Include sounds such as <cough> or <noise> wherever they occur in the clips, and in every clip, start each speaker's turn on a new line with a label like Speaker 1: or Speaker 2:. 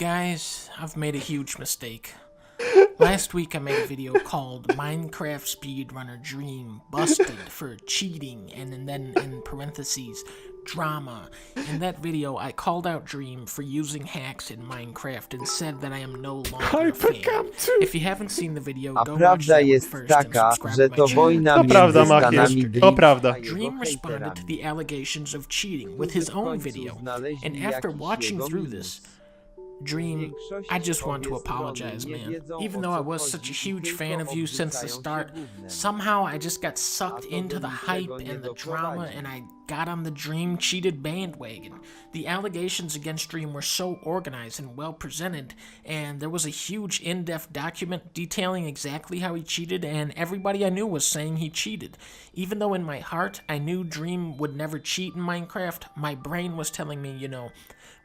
Speaker 1: Guys, I've made a huge mistake. Last week I made a video called Minecraft Speedrunner Dream Busted for cheating and then in parentheses drama. In that video I called out Dream for using hacks in Minecraft and said that I am no longer a fan. If you haven't seen the video,
Speaker 2: A
Speaker 1: go watch
Speaker 2: prawda
Speaker 1: that one
Speaker 2: jest
Speaker 1: first and
Speaker 2: taka,
Speaker 1: subscribe
Speaker 2: że
Speaker 1: to my channel.
Speaker 2: wojna
Speaker 3: To
Speaker 2: między
Speaker 3: prawda,
Speaker 2: Stanami
Speaker 3: Machiesz.
Speaker 2: Dream
Speaker 3: To prawda.
Speaker 2: a jego
Speaker 1: Dream responded to the allegations of cheating with his own video. And after watching through this, Dream, I just want to apologize, man. Even though I was such a huge fan of you since the start, somehow I just got sucked into the hype and the drama and I got on the Dream cheated bandwagon. The allegations against Dream were so organized and well presented, and there was a huge in depth document detailing exactly how he cheated, and everybody I knew was saying he cheated. Even though in my heart I knew Dream would never cheat in Minecraft, my brain was telling me, you know,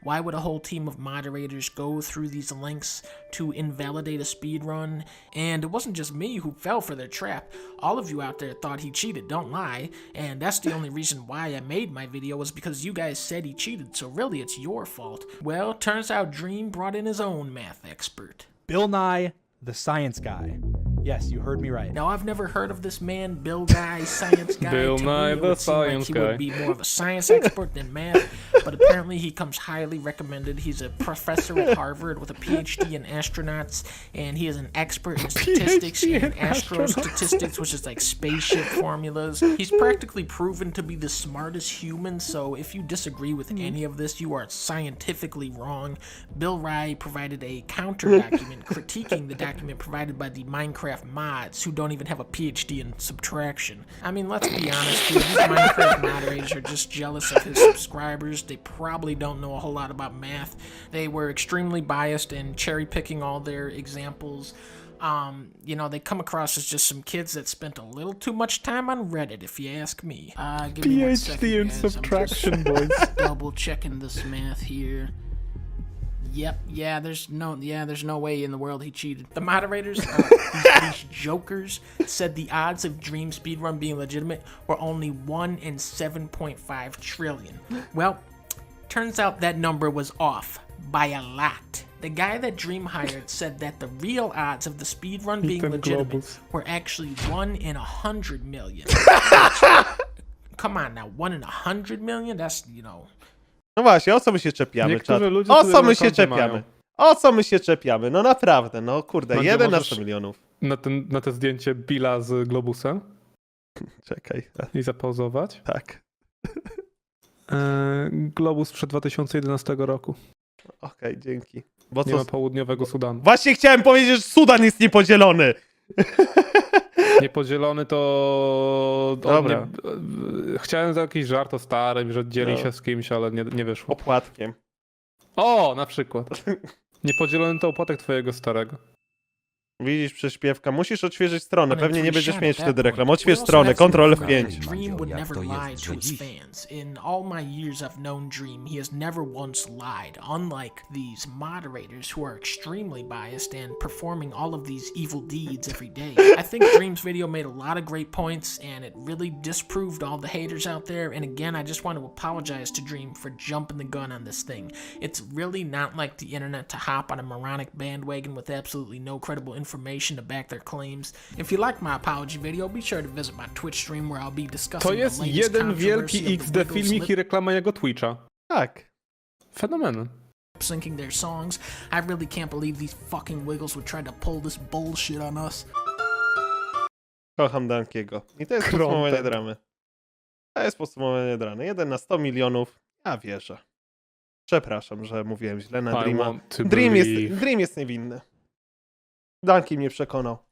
Speaker 1: why would a whole team of moderators go through these lengths to invalidate a speedrun? And it wasn't just me who fell for their trap. All of you out there thought he cheated, don't lie. And that's the only reason why I made my video was because you guys said he cheated, so really it's your fault. Well, turns out Dream brought in his own math expert.
Speaker 4: Bill Nye, the science guy. Yes, you heard me right.
Speaker 1: Now, I've never heard of this man, Bill Nye, science guy.
Speaker 5: Bill
Speaker 1: To
Speaker 5: Nye,
Speaker 1: me, it
Speaker 5: the
Speaker 1: would seem like he
Speaker 5: guy.
Speaker 1: would be more of a science expert than math, but apparently he comes highly recommended. He's a professor at Harvard with a PhD in astronauts, and he is an expert in <laughs> statistics
Speaker 5: PhD in
Speaker 1: and astrostatistics, which is like spaceship formulas. He's practically proven to be the smartest human, so if you disagree with hmm. any of this, you are scientifically wrong. Bill Nye provided a counter document <laughs> critiquing the document provided by the Minecraft mods who don't even have a PhD in subtraction. I mean, let's be <laughs> honest here, these Minecraft moderators are just jealous of his subscribers. They probably don't know a whole lot about math. They were extremely biased and cherry picking all their examples. Um, you know, they come across as just some kids that spent a little too much time on Reddit, if you ask me. Uh, give me one second,
Speaker 5: PhD in
Speaker 1: guys.
Speaker 5: Subtraction, boys. <laughs>
Speaker 1: double checking this math here. Yep, yeah, there's no, yeah, there's no way in the world he cheated. The moderators, uh, <laughs> these, these jokers, said the odds of Dream Speedrun being legitimate were only 1 in 7.5 trillion. Well, turns out that number was off by a lot. The guy that Dream hired said that the real odds of the speedrun being
Speaker 5: Ethan
Speaker 1: legitimate
Speaker 5: Globus.
Speaker 1: were actually 1 in a 100 million. <laughs> Come on now, 1 in a 100 million? That's, you know,
Speaker 3: No właśnie, o co my się czepiamy,
Speaker 5: Niektórzy
Speaker 3: czat?
Speaker 5: ludzie
Speaker 3: O co my się
Speaker 5: konta
Speaker 3: czepiamy?
Speaker 5: mają.
Speaker 3: O co my się czepiamy? No naprawdę, no kurde, jeden na
Speaker 5: możesz-
Speaker 3: 100 milionów.
Speaker 5: Na, ten, na to zdjęcie Billa z Globusem <laughs>
Speaker 3: Czekaj,
Speaker 5: i zapauzować.
Speaker 3: tak. <laughs>
Speaker 5: E, Globus przed 2011 roku.
Speaker 3: Okej, dzięki. Bo
Speaker 5: Nie
Speaker 3: co?
Speaker 5: ma południowego Sudanu.
Speaker 3: Właśnie chciałem powiedzieć, że Sudan jest niepodzielony. <laughs>
Speaker 5: Niepodzielony to...
Speaker 3: Dobra.
Speaker 5: Nie... Chciałem za jakiś żart o starym, że dzieli
Speaker 3: No.
Speaker 5: się z kimś, ale nie, nie wyszło.
Speaker 3: Opłatkiem.
Speaker 5: O, na przykład. <laughs> Niepodzielony to opłatek twojego starego.
Speaker 3: Widzisz prześpiewka, musisz odświeżyć stronę,
Speaker 1: On
Speaker 3: pewnie nie będziesz mieć wtedy reklam. Odśwież stronę, Ctrl F5.
Speaker 1: Dream would never lie to his fans. In all my years I've known Dream, he has never once lied, unlike these moderators who are extremely biased and performing all of these evil deeds every day. I think <laughs> Dream's video made a lot of great points and it really disproved all the haters out there. And again, I just want to apologize to Dream for jumping the gun on this thing. It's really not like the internet to hop on a moronic bandwagon with absolutely no credible information to back their claims. If you like my apology video, be sure to visit my Twitch stream where I'll be discussing
Speaker 5: To
Speaker 1: the
Speaker 5: jest
Speaker 1: latest
Speaker 5: jeden wielki
Speaker 1: the
Speaker 5: XD filmik i reklama jego Twitcha.
Speaker 3: Tak.
Speaker 5: Fenomen.
Speaker 1: syncing their songs. I really can't believe these fucking Wiggles would try to pull this bullshit on us.
Speaker 3: Kocham Dankiego. I to jest
Speaker 5: Krątek.
Speaker 3: podsumowanie dramy. To jest podsumowanie dramy. Jeden na 100 milionów. Ja wierzę. Przepraszam, że mówiłem źle na
Speaker 5: I
Speaker 3: Dreama.
Speaker 5: want to
Speaker 3: Dream jest,
Speaker 5: believe.
Speaker 3: Dream jest niewinny. Danki mnie przekonał.